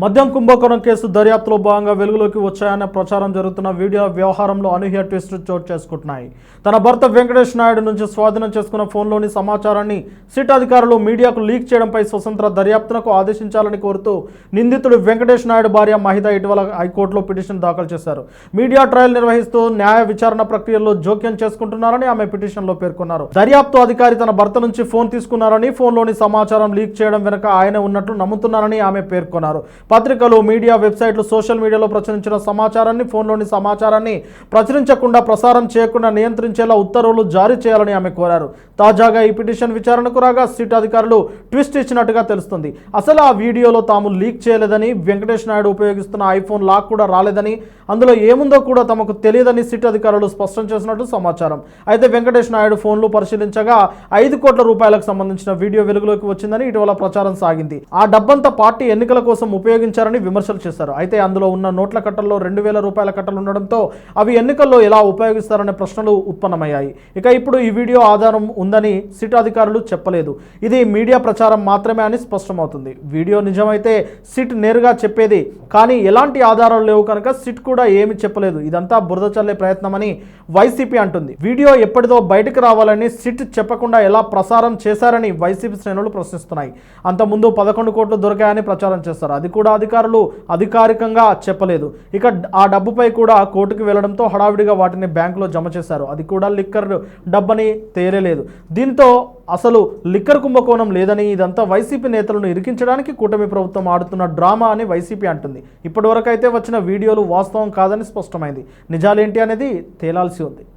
మద్యం కుంభకోణం కేసు దర్యాప్తులో భాగంగా వెలుగులోకి వచ్చాయన్న ప్రచారం జరుగుతున్న వీడియో వ్యవహారంలో అనూహ్య ట్విస్ట్ చోటు చేసుకుంటున్నాయి. తన భర్త వెంకటేష్ నాయుడు నుంచి స్వాధీనం చేసుకున్న ఫోన్లోని సమాచారాన్ని సిట్ అధికారులు మీడియాకు లీక్ చేయడంపై స్వతంత్ర దర్యాప్తునకు ఆదేశించాలని కోరుతూ నిందితుడు వెంకటేష్ నాయుడు భార్య మహిత ఇటీవల హైకోర్టులో పిటిషన్ దాఖలు చేశారు. మీడియా ట్రయల్ నిర్వహిస్తూ న్యాయ విచారణ ప్రక్రియలో జోక్యం చేసుకుంటున్నారని ఆమె పిటిషన్లో పేర్కొన్నారు. దర్యాప్తు అధికారి తన భర్త నుంచి ఫోన్ తీసుకున్నారని ఫోన్లోని సమాచారం లీక్ చేయడం వెనుక ఆయన ఉన్నట్లు నమ్ముతున్నారని ఆమె పేర్కొన్నారు. పత్రికలు మీడియా వెబ్సైట్లు సోషల్ మీడియాలో ప్రచురించిన సమాచారాన్ని ఫోన్లోని సమాచారాన్ని ప్రచురించకుండా ప్రసారం చేయకుండా నియంత్రించేలా ఉత్తర్వులు జారీ చేయాలని ఆమె కోరారు. తాజాగా ఈ పిటిషన్ విచారణకు రాగా సిట్ అధికారులు ట్విస్ట్ ఇచ్చినట్టుగా తెలుస్తుంది. అసలు ఆ వీడియోలో తాము లీక్ చేయలేదని వెంకటేష్ నాయుడు ఉపయోగిస్తున్న ఐఫోన్ లాక్ కూడా రాలేదని అందులో ఏముందో కూడా తమకు తెలియదని సిట్ అధికారులు స్పష్టం చేసినట్టు సమాచారం. అయితే వెంకటేష్ నాయుడు ఫోన్లు పరిశీలించగా ఐదు కోట్ల రూపాయలకు సంబంధించిన వీడియో వెలుగులోకి వచ్చిందని ఇటీవల ప్రచారం సాగింది. ఆ డబ్బంతా పార్టీ ఎన్నికల కోసం ఉపయోగించారని విమర్శలు చేశారు. అయితే అందులో ఉన్న నోట్ల కట్టల్లో రెండు వేల రూపాయల కట్టలు ఉండడంతో అవి ఎన్నికల్లో ఎలా ఉపయోగిస్తారనే ప్రశ్నలు ఉత్పన్నమయ్యాయి. ఇక ఇప్పుడు ఈ వీడియో ఆధారం ఉందని సిట్ అధికారులు చెప్పలేదు. ఇది మీడియా ప్రచారం మాత్రమే అని స్పష్టమవుతుంది. వీడియో నిజమైతే సిట్ నేరుగా చెప్పేది కానీ ఎలాంటి ఆధారాలు లేవు కనుక సిట్ కూడా ఏమి చెప్పలేదు. ఇదంతా బురద చల్లే ప్రయత్నమని వైసీపీ అంటుంది. వీడియో ఎప్పటిదో బయటకు రావాలని సిట్ చెప్పకుండా ఎలా ప్రసారం చేశారని వైసీపీ శ్రేణులు ప్రశ్నిస్తున్నాయి. అంతకుముందు పదకొండు కోట్లు దొరికాయని ప్రచారం చేస్తారు. అది కూడా అధికారులు అధికారికంగా చెప్పలేదు. ఇక ఆ డబ్బుపై కూడా కోర్టుకు వెళ్ళడంతో హడావిడిగా వాటిని బ్యాంకులో జమ చేశారు. అది కూడా లిక్కర్ డబ్బని తేరలేదు దీంతో అసలు లిక్కర్ కుంభకోణం లేదని ఇదంతా వైసీపీ నేతలను ఇరికించడానికి కూటమి ప్రభుత్వం ఆడుతున్న డ్రామా అని వైసీపీ అంటుంది. ఇప్పటివరకు అయితే వచ్చిన వీడియోలు వాస్తవం కాదని స్పష్టమైంది. నిజాలేంటి అనేది తేలాల్సి ఉంది.